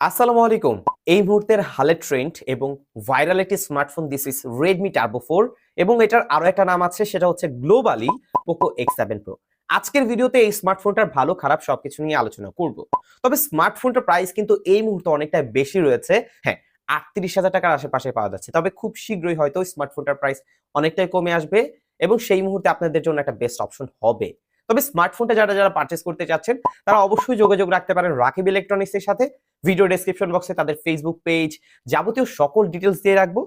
আসসালামু আলাইকুম। এই মুহূর্তের হালের ট্রেন্ড এবং ভাইরাল একটি smartphone this is Redmi Turbo four এবং এটার আরও একটা নাম আছে, সেটা হচ্ছে globally Poco X seven Pro আজকের ভিডিওতে এই স্মার্টফোনটার ভালো, খারাপ সবকিছু নিয়ে আলোচনা করব। তবে স্মার্টফোনটার প্রাইস কিন্তু এই মুহূর্তে অনেকটা বেশি রয়েছে। হ্যাঁ আটত্রিশ হাজার টাকার আশেপাশে পাওয়া যাচ্ছে। তবে খুব শীঘ্রই হয়তো স্মার্টফোনটার প্রাইস অনেকটাই কমে আসবে এবং সেই মুহূর্তে আপনাদের জন্য একটা বেস্ট অপশন হবে। তবে স্মার্টফোনটা যারা যারা পার্চেস করতে চাচ্ছেন, তারা অবশ্যই যোগাযোগ রাখতে পারেন রাকিব ইলেকট্রনিক্সের সাথে। ভিডিও ডেসক্রিপশন বক্সে তাদের ফেসবুক পেজ যাবতীয় সকল ডিটেলস দিয়ে রাখব।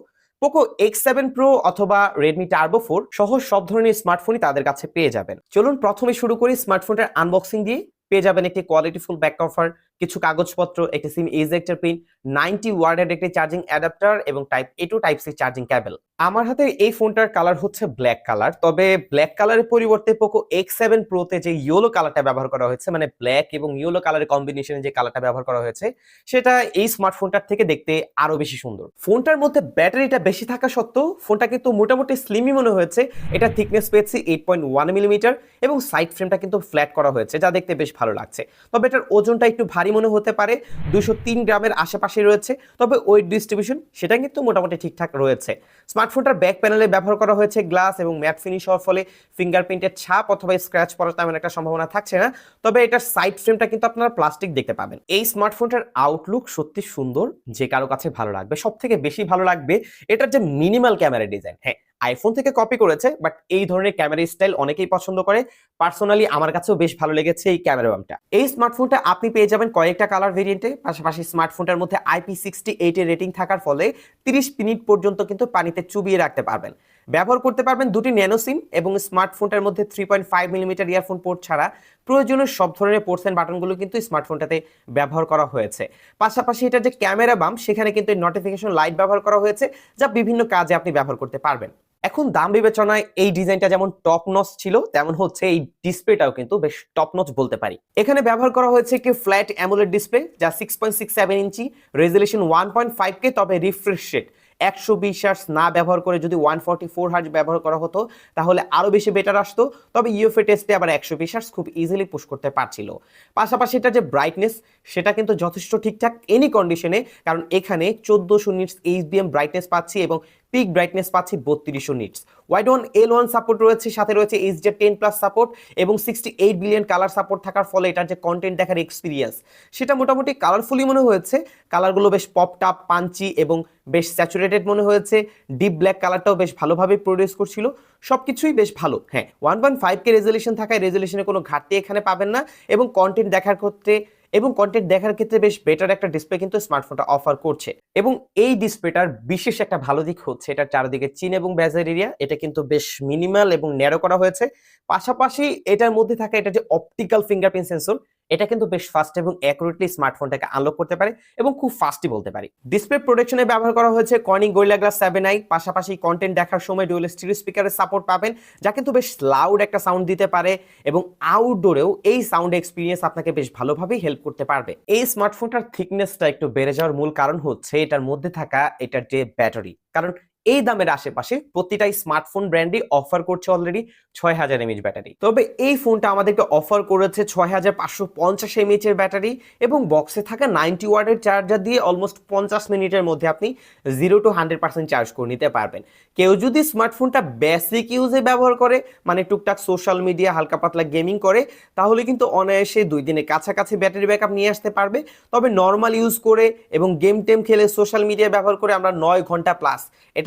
পোকো এক্স সেভেন প্রো অথবা রেডমি টার্বো ফোর সহ সব ধরনের স্মার্টফোনই তাদের কাছে পেয়ে যাবেন। চলুন প্রথমে শুরু করি স্মার্টফোনটার আনবক্সিং দিয়ে। পেয়ে যাবেন একটি কোয়ালিটিফুল ব্যাক কভার কিছু কাগজপত্র, একটি সিম ইজেক্টর পিন নাইনটি ওয়ার্ডের একটি চার্জিং অ্যাডাপ্টার এবং type A to type C charging cable আমার হাতে এই ফোনটার কালার হচ্ছে ব্ল্যাক কালার তবে ব্ল্যাক কালারের পরিবর্তে পোকো এক্স সেভেন প্রোতে যে ইয়েলো কালারটা ব্যবহার করা হয়েছে মানে ব্ল্যাক এবং ইয়েলো কালারের কম্বিনেশনে যে কালারটা ব্যবহার করা হয়েছে, সেটা এই স্মার্টফোনটার থেকে দেখতে আরও বেশি সুন্দর। ফোনটার মধ্যে ব্যাটারিটা বেশি থাকা সত্ত্বেও ফোনটা কিন্তু মোটামুটি স্লিমই মনে হয়েছে, এটা থিকনেস পেয়েছি এইট পয়েন্ট ওয়ান মিলিমিটার এবং সাইড ফ্রেমটা কিন্তু ফ্ল্যাট করা হয়েছে, যা দেখতে বেশ ভালো লাগছে। তবে এটার ওজনটা একটু ভারী মনে হতে পারে দুশো তিন গ্রামের আশেপাশে রয়েছে। তবে ওয়েট ডিস্ট্রিবিউশন সেটা কিন্তু মোটামুটি ঠিকঠাক রয়েছে। স্মার্টফোনটার ব্যাক প্যানেলে ব্যবহার করা হয়েছে গ্লাস এবং ম্যাট ফিনিশ হওয়ার ফলে ফিঙ্গারপ্রিন্টের ছাপ অথবা স্ক্র্যাচ পড়ার তেমন একটা সম্ভাবনা থাকছে না। তবে এটার সাইড ফ্রেমটা কিন্তু আপনারা প্লাস্টিক দেখতে পাবেন। এই স্মার্টফোনটার আউটলুক সত্যি সুন্দর, যে কারও কাছে ভালো লাগবে সব থেকে বেশি ভালো লাগবে, এটার যে মিনিমাল ক্যামেরা ডিজাইন। হ্যাঁ আইফোন থেকে কপি করেছে বাট এই ধরনের ক্যামেরা স্টাইল অনেকেই পছন্দ করে। পার্সোনালি আমার কাছেও বেশ ভালো লেগেছে এই ক্যামেরা বামটা এই স্মার্টফোনটা আপনি পেয়ে যাবেন কয়েকটা কালার ভেরিয়েন্টে পাশাপাশি স্মার্টফোনটার মধ্যে আইপি সিক্সটি এইটের রেটিং থাকার ফলে তিরিশ মিনিট পর্যন্ত কিন্তু পানিতে চুবিয়ে রাখতে পারবেন। ব্যবহার করতে পারবেন দুটি ন্যানো সিম এবং স্মার্টফোনটার মধ্যে three point five millimetre earphone port ছাড়া প্রয়োজনীয় সব ধরনের পোর্টস অ্যান্ড বাটনগুলো কিন্তু স্মার্টফোনটাতে ব্যবহার করা হয়েছে। পাশাপাশি এটা যে ক্যামেরা বাম সেখানে কিন্তু নোটিফিকেশন লাইট ব্যবহার করা হয়েছে, যা বিভিন্ন কাজে আপনি ব্যবহার করতে পারবেন। এখন দাম বিবেচনায় এই ডিজাইনটা যেমন টপ নচ ছিল, তেমন হচ্ছে এই ডিসপ্লেটাও কিন্তু বেশ টপ নচ বলতে পারি। এখানে ব্যবহার করা হয়েছে একটি ফ্ল্যাট অ্যামোলেড ডিসপ্লে যা six point six seven inch resolution one point five K তবে রিফ্রেশ রেট একশো বিশ হার্স না ব্যবহার করে যদি ওয়ান ফর্টি ফোর হার্স ব্যবহার করা হতো, তাহলে আরও বেশি বেটার আসতো। তবে ইউএফএ টেস্টে আবার একশো বিশ হার্স খুব ইজিলি পুশ করতে পারছিল। পাশাপাশি এটা যে ব্রাইটনেস সেটা কিন্তু যথেষ্ট ঠিকঠাক এনি কন্ডিশনে কারণ এখানে চোদ্দোশো নিটস এইচবিএম ব্রাইটনেস পাচ্ছি এবং পিক ব্রাইটনেস পাচ্ছি বত্রিশশো nits Widevine L one support রয়েছে, সাথে রয়েছে H J ten plus support এবং sixty eight billion colour support থাকার ফলে এটার যে কন্টেন্ট দেখার এক্সপিরিয়েন্স সেটা মোটামুটি কালারফুলি মনে হয়েছে। কালারগুলো বেশ পপ টাপ পাঞ্চি এবং বেশ স্যাচুরেটেড মনে হয়েছে। ডিপ ব্ল্যাক কালারটাও বেশ ভালোভাবে প্রডিউস করছিল। সব কিছুই বেশ ভালো। হ্যাঁ one point five K resolution থাকায় রেজলিউশনে কোনো ঘাটতি এখানে পাবেন না এবং কন্টেন্ট দেখার ক্ষেত্রে এবং কন্টেন্ট দেখার ক্ষেত্রে বেশ বেটার একটা ডিসপ্লে কিন্তু স্মার্টফোনটা অফার করছে। এবং এই ডিসপ্লেটার বিশেষ একটা ভালো দিক হচ্ছে, এটা চারদিকে চিন এবং ব্যাজার এরিয়া এটা কিন্তু বেশ মিনিমাল এবং ন্যারো করা হয়েছে। পাশাপাশি এটার মধ্যে থাকা এটা যে অপটিক্যাল ফিঙ্গারপ্রিন্ট সেন্সর এটা কিন্তু বেশ ফাস্ট এবং অ্যাকুরেটলি স্মার্টফোনটাকে আনলক করতে পারে এবং খুব ফাস্টই বলতে পারি। ডিসপ্লে প্রোটেকশনে ব্যবহার করা হয়েছে Corning Gorilla Glass seven i পাশাপাশি কন্টেন্ট দেখার সময় ডুয়েল স্টিরিও স্পিকারের সাপোর্ট পাবেন, যা কিন্তু বেশ লাউড একটা সাউন্ড দিতে পারে এবং আউটডোরেও এই সাউন্ড এক্সপিরিয়েন্স আপনাকে বেশ ভালোভাবেই হেল্প করতে পারবে। এই স্মার্টফোনটার থিকনেসটা একটু বেড়ে যাওয়ার মূল কারণ হচ্ছে এটার মধ্যে থাকা এটার যে ব্যাটারি কারণ এই দামের আশেপাশে প্রতিটা স্মার্টফোন ব্র্যান্ডই অফার করছে অলরেডি ছয় হাজার এমএইচ ব্যাটারি তবে এই ফোনটা আমাদেরকে অফার করেছে ছয় হাজার পাঁচশো পঞ্চাশ এমএইচ এর ব্যাটারি এবং বক্সে থাকা নাইনটি ওয়ার্ডের চার্জার দিয়ে অলমোস্ট পঞ্চাশ মিনিটের মধ্যে আপনি zero to hundred percent charge করে নিতে পারবেন। কেউ যদি স্মার্টফোনটা বেসিক ইউজে ব্যবহার করে মানে টুকটাক সোশ্যাল মিডিয়া হালকা পাতলা গেমিং করে, তাহলে কিন্তু অনায়াসে দুই দিনের কাছাকাছি ব্যাটারি ব্যাকআপ নিয়ে আসতে পারবে। তবে নর্মাল ইউজ করে এবং গেম টেম খেলে সোশ্যাল মিডিয়া ব্যবহার করে আমরা নয় ঘণ্টা প্লাস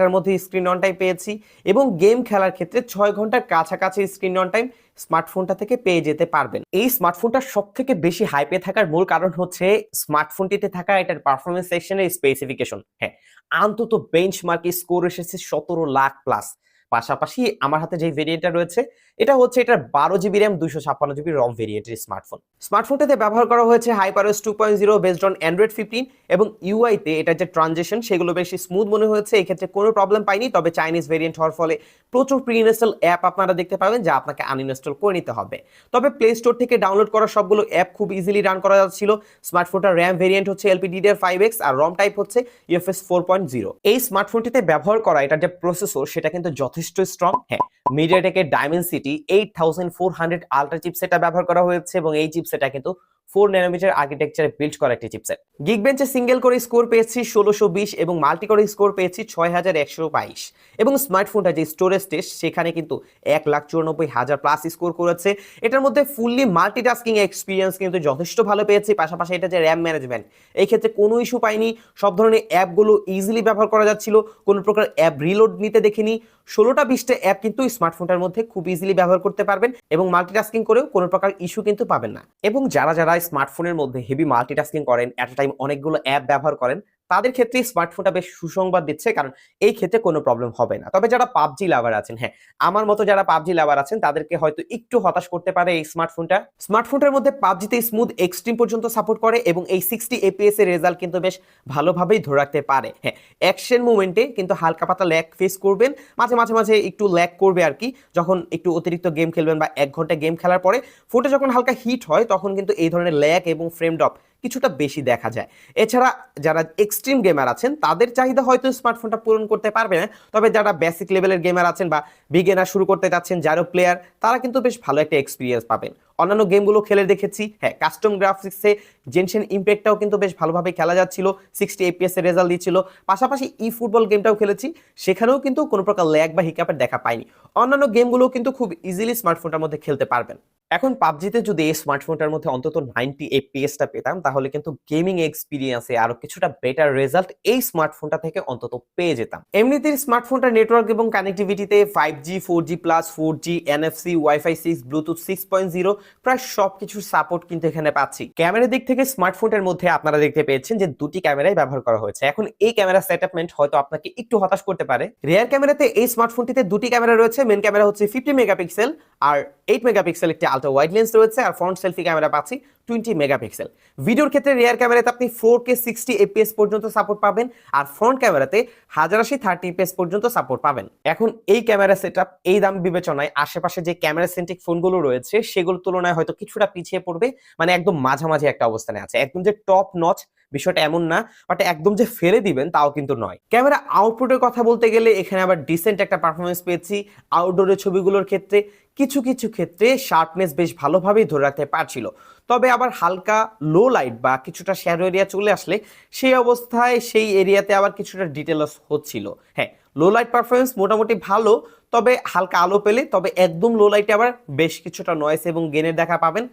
এটার মধ্যে স্ক্রিন অন টাইম পেয়েছি এবং গেম খেলার ক্ষেত্রে ছয় ঘণ্টার কাছাকাছি স্ক্রিন অন টাইম স্মার্টফোনটা থেকে পেয়ে যেতে পারবেন। এই স্মার্টফোনটা সব থেকে বেশি হাইপে থাকার মূল কারণ হচ্ছে স্মার্টফোনটিতে থাকা এটার পারফরমেন্স সেকশনের স্পেসিফিকেশন হ্যাঁ অন্তত বেঞ্চমার্কে স্কোর এসেছে সতেরো লাখ প্লাস পাশাপাশি আমার হাতে যে ভেরিয়েন্টটা রয়েছে, এটা হচ্ছে এটার বারো জিবি র্যাম দুশো ছাপ্পান্ন জিবি রম ভেরিয়েন্টের স্মার্টফোন স্মার্টফোনটাতে ব্যবহার করা হয়েছে HyperOS two point zero based on Android fifteen এবং ইউআইতে এটা যে ট্রানজেকশন সেগুলো বেশি স্মুথ মনে হয়েছে এই ক্ষেত্রে কোনো প্রবলেম পাইনি, তবে চাইনিজ ভেরিয়েন্ট হওয়ার ফলে প্রচুর প্রি ইনস্টল অ্যাপ আপনারা দেখতে পাবেন যা আপনাকে আনইনস্টল করে নিতে হবে। তবে প্লে স্টোর থেকে ডাউনলোড করা সবগুলো অ্যাপ খুব ইজিলি রান করা যাচ্ছিল। স্মার্টফোনটার র্যাম ভেরিয়েন্ট হচ্ছে এলপিডিডিআর ফাইভ এক্স আর রম টাইপ হচ্ছে ইউএফএস ফোর পয়েন্ট জিরো এই স্মার্টফোনটিতে ব্যবহার করা, এটার যে প্রসেসর সেটা কিন্তু যথেষ্ট স্ট্রং হ্যাঁ মিডিয়াটেকের Dimensity eight thousand four hundred ultra চিপসেটটা ব্যবহার করা হয়েছে এবং এই চিপসেটটা কিন্তু ফোর ন্যানোমিটার আর্কিটেকচারে বিল্ড করা একটি চিপসেট গিগ বেঞ্চে সিঙ্গেল করে স্কোর পেয়েছি ষোলোশো বিশ এবং মাল্টি করে স্কোর পেয়েছি ছয় হাজার একশো বাইশ। এবং স্মার্টফোনটা যে স্টোরেজ টেস্ট সেখানে কিন্তু এক লাখ চুরানব্বই হাজার প্লাস স্কোর করেছে। এটার মধ্যে ফুললি মাল্টিটাস্কিং এক্সপিরিয়েন্স কিন্তু যথেষ্ট ভালো পেয়েছি। পাশাপাশি এটা যে র্যাম ম্যানেজমেন্ট এই ক্ষেত্রে কোনো ইস্যু পাইনি। সব ধরনের অ্যাপগুলো ইজিলি ব্যবহার করা যাচ্ছিল। কোনো প্রকার অ্যাপ রিলোড নিতে দেখিনি। ষোলোটা বিশটা অ্যাপ কিন্তু স্মার্টফোনটার মধ্যে খুব ইজিলি ব্যবহার করতে পারবেন এবং মাল্টিটাস্কিং করেও কোনো প্রকার ইস্যু কিন্তু পাবেন না। এবং যারা যারা স্মার্টফোনের মধ্যে হেভি মাল্টিটাস্কিং করেন অ্যাট টাইম অনেকগুলো অ্যাপ ব্যবহার করেন তাদের ক্ষেত্রে স্মার্টফোনটা বেশ সুসংবাদ দিচ্ছে, কারণ এই ক্ষেত্রে কোনো প্রবলেম হবে না। তবে যারা পাবজি লাভার আছেন হ্যাঁ আমার মতো যারা পাবজি লাভার আছেন, তাদেরকে হয়তো একটু হতাশ করতে পারে এই স্মার্টফোনটা স্মার্টফোনটার মধ্যে পাবজিতে স্মুথ এক্সট্রিম পর্যন্ত সাপোর্ট করে এবং এই সিক্সটি এপিএস এর রেজাল্ট কিন্তু বেশ ভালোভাবেই ধরে রাখতে পারে। হ্যাঁ অ্যাকশন মুভমেন্টে কিন্তু হালকা পাতা ল্যাক ফেস করবেন, মাঝে মাঝে মাঝে একটু ল্যাক করবে আর কি, যখন একটু অতিরিক্ত গেম খেলবেন বা এক ঘণ্টা গেম খেলার পরে ফোনটা যখন হালকা হিট হয়, তখন কিন্তু এই ধরনের ল্যাক এবং ফ্রেম ড্রপ কিছুটা বেশি দেখা যায়। এছাড়া যারা এক্সট্রিম গেমার আছেন, তাদের চাহিদা হয়তো স্মার্টফোনটা পূরণ করতে পারবে না। তবে যারা বেসিক লেভেলের গেমার আছেন বা বিগেনার শুরু করতে যাচ্ছেন, যারো প্লেয়ার তারা কিন্তু বেশ ভালো একটা এক্সপিরিয়েন্স পাবেন। অন্যান্য গেমগুলো খেলে দেখেছি হ্যাঁ কাস্টম গ্রাফিক্সে জেনশন ইম্প্যাক্টটাও কিন্তু বেশ ভালোভাবে খেলা যাচ্ছিল সিক্সটি এপিএস এর রেজাল্ট দিচ্ছিল। পাশাপাশি ই ফুটবল গেমটাও খেলেছি, সেখানেও কিন্তু কোনো প্রকার ল্যাগ বা হিকাপের দেখা পাইনি। অন্যান্য গেমগুলো কিন্তু খুব ইজিলি স্মার্টফোনটার মধ্যে খেলতে পারবেন। এখন পাবজিতে যদি এই স্মার্টফোনটার মধ্যে অন্তত নাইনটি এপিএসটা পেতাম, তাহলে কিন্তু গেমিং এক্সপিরিয়েন্সে আরও কিছুটা বেটার রেজাল্ট এই স্মার্টফোনটা থেকে অন্তত পেয়ে যেতাম। এমনিতে স্মার্টফোনটা নেটওয়ার্ক এবং কানেক্টিভিটিতে five G four G plus four G NFC WiFi six Bluetooth six point zero প্রায় সব কিছুর সাপোর্ট কিন্তু এখানে পাচ্ছি। ক্যামেরার দিক থেকে স্মার্টফোনের মধ্যে আপনারা দেখতে পেয়েছেন যে দুটি ক্যামেরাই ব্যবহার করা হয়েছে। এখন এই ক্যামেরা সেটআপমেন্ট হয়তো আপনাকে একটু হতাশ করতে পারে। রিয়ার ক্যামেরাতে এই স্মার্টফোনটিতে দুটি ক্যামেরা রয়েছে। মেন ক্যামেরা হচ্ছে ফিফটি মেগাপিক্সেল আর এইট মেগাপিক্সেল একটি আলট্রা ওয়াইড লেন্স রয়েছে আর ফ্রন্ট সেলফি ক্যামেরা পাচ্ছি টোয়েন্টি মেগাপিক্সেল ভিডিওর ক্ষেত্রে রিয়ার ক্যামেরাতে আপনি ফোর কে সিক্সটি এপিএস পর্যন্ত সাপোর্ট পাবেন আর ফ্রন্ট ক্যামেরাতে হাজার আশি থার্টি এপিএস পর্যন্ত সাপোর্ট পাবেন। এখন এই ক্যামেরা সেট এই দাম বিবেচনায় আশেপাশে যে ক্যামেরা সেন্ট্রিক ফোনগুলো রয়েছে, সেগুলোর তুলনায় হয়তো কিছুটা পিছিয়ে পড়বে মানে একদম মাঝামাঝি একটা অবস্থানে আছে। একদম যে টপ নচ বিষয়টা এমন না বাট একদম যে ফেলে দিবেন তাও কিন্তু নয়। ক্যামেরা আউটপুটের কথা বলতে গেলে এখানে আবার ডিসেন্ট একটা পারফরমেন্স পেয়েছি আউটডোরের ছবিগুলোর ক্ষেত্রে। কিছু কিছু ক্ষেত্রে শার্পনেস বেশ ভালোভাবেই ধরে রাখতে পারছিল। তবে আবার হালকা লো লাইট বা কিছুটা শ্যাডো এরিয়া চলে আসলে সেই অবস্থায় সেই এরিয়াতে আবার কিছুটা ডিটেলস হচ্ছিল। হ্যাঁ লো লাইট পারফরমেন্স মোটামুটি ভালো, তবে হালকা আলো পেলে তবে একদম লো লাইটে আবার বেশ কিছুটা নয়েস এবং গেনের দেখা পাবেন।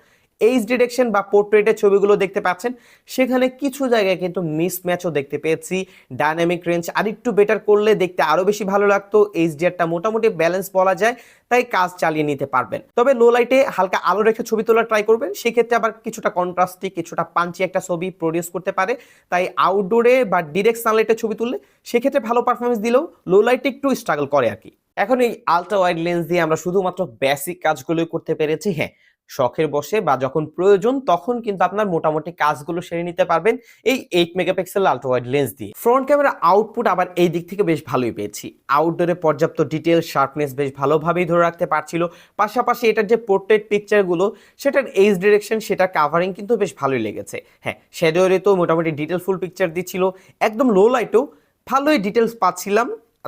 এইচ ডিরেকশন বা পোর্ট্রেটের ছবিগুলো দেখতে পাচ্ছেন। সেখানে কিছু জায়গায় কিন্তু মিসম্যাচও দেখতে পেয়েছি। ডাইনামিক রেঞ্জ আর একটু বেটার করলে দেখতে আরও বেশি ভালো লাগতো। এইচডিআরটা মোটামুটি ব্যালেন্স বলা যায়, তাই কাজ চালিয়ে নিতে পারবেন। তবে লো লাইটে হালকা আলো রেখে ছবি তোলা ট্রাই করবেন। সেক্ষেত্রে আবার কিছুটা কন্ট্রাস্টি কিছুটা পাঞ্চি একটা ছবি প্রডিউস করতে পারে। তাই আউটডোরে বা ডিরেক্ট সানলাইটে ছবি তুললে সেক্ষেত্রে ভালো পারফরমেন্স দিলেও লো লাইটে একটু স্ট্রাগল করে আর কি। এখন এই আলট্রা ওয়াইড লেন্স দিয়ে আমরা শুধুমাত্র বেসিক কাজগুলোই করতে পেরেছি। হ্যাঁ শখের বসে বা যখন প্রয়োজন তখন কিন্তু আপনার মোটামুটি কাজগুলো সেরে নিতে পারবেন এই eight megapixel ultra wide lens দিয়ে। ফ্রন্ট ক্যামেরা আউটপুট আবার এই দিক থেকে বেশ ভালোই পেয়েছি। আউটডোরে পর্যাপ্ত ডিটেল শার্পনেস বেশ ভালোভাবেই ধরে রাখতে পারছিল। পাশাপাশি এটার যে পোর্ট্রেট পিকচারগুলো সেটার এইজ ডিরেকশন সেটা কাভারিং কিন্তু বেশ ভালোই লেগেছে। হ্যাঁ শ্যাডোরে তো মোটামুটি ডিটেল ফুল পিকচার দিচ্ছিল। একদম লো লাইটেও ভালোই ডিটেলস পাচ্ছিলাম।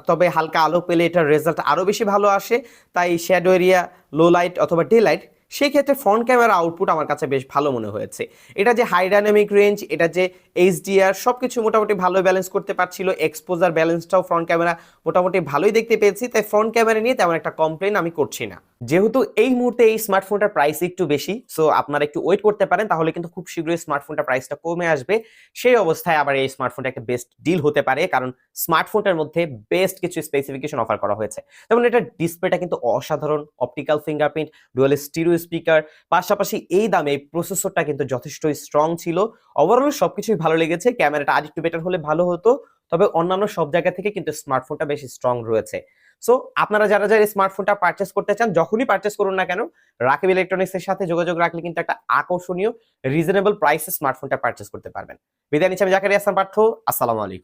তবে হালকা আলো পেলে এটার রেজাল্ট আরও বেশি ভালো আসে। তাই শ্যাডো এরিয়া লো লাইট অথবা ডে লাইট সেই ক্ষেত্রে ফ্রন্ট ক্যামেরা আউটপুট আমার কাছে বেশ ভালো মনে হয়েছে। এটা যে হাই ডাইনামিক রেঞ্জ এটা যে এইচডিআর সব কিছু মোটামুটি ভালো ব্যালেন্স করতে পারছিল এক্সপোজার ব্যালেন্সটাও ফ্রন্ট ক্যামেরা মোটামুটি ভালোই দেখতে পেয়েছি, তাই ফ্রন্ট ক্যামেরা নিয়ে তেমন একটা কমপ্লেন আমি করছি না। যেহেতু এই মুহূর্তে এই স্মার্টফোনটার প্রাইস একটু বেশি সো আপনারা একটু ওয়েট করতে পারেন, তাহলে কিন্তু খুব শীঘ্রই স্মার্টফোনটার প্রাইসটা কমে আসবে। সেই অবস্থায় আবার এই স্মার্টফোনটা একটা বেস্ট ডিল হতে পারে, কারণ স্মার্টফোনটার মধ্যে বেস্ট কিছু স্পেসিফিকেশন অফার করা হয়েছে। যেমন এটা ডিসপ্লেটা কিন্তু অসাধারণ optical fingerprint dual stereo speaker পাশাপাশি এই দামে প্রসেসরটা কিন্তু যথেষ্টই স্ট্রং ছিল। ওভারঅল সবকিছুই ভালো লেগেছে ক্যামেরাটা আরেকটু বেটার হলে ভালো হতো, তবে অন্যান্য সব জায়গা থেকে কিন্তু স্মার্টফোনটা বেশি স্ট্রং রয়েছে। সো আপনারা যারা যারা স্মার্টফোনটা পারচেস করতে চান, যখনই পারচেস করুন না কেন রাকিব ইলেকট্রনিক্স এর সাথে যোগাযোগ রাখলে কিন্তু একটা আকর্ষণীয় রিজনেবল প্রাইসে স্মার্টফোনটা পারচেস করতে পারবেন। বিদায় নিচ্ছি, আমি জাকারিয়া হাসান পার্থ, আসসালামু আলাইকুম।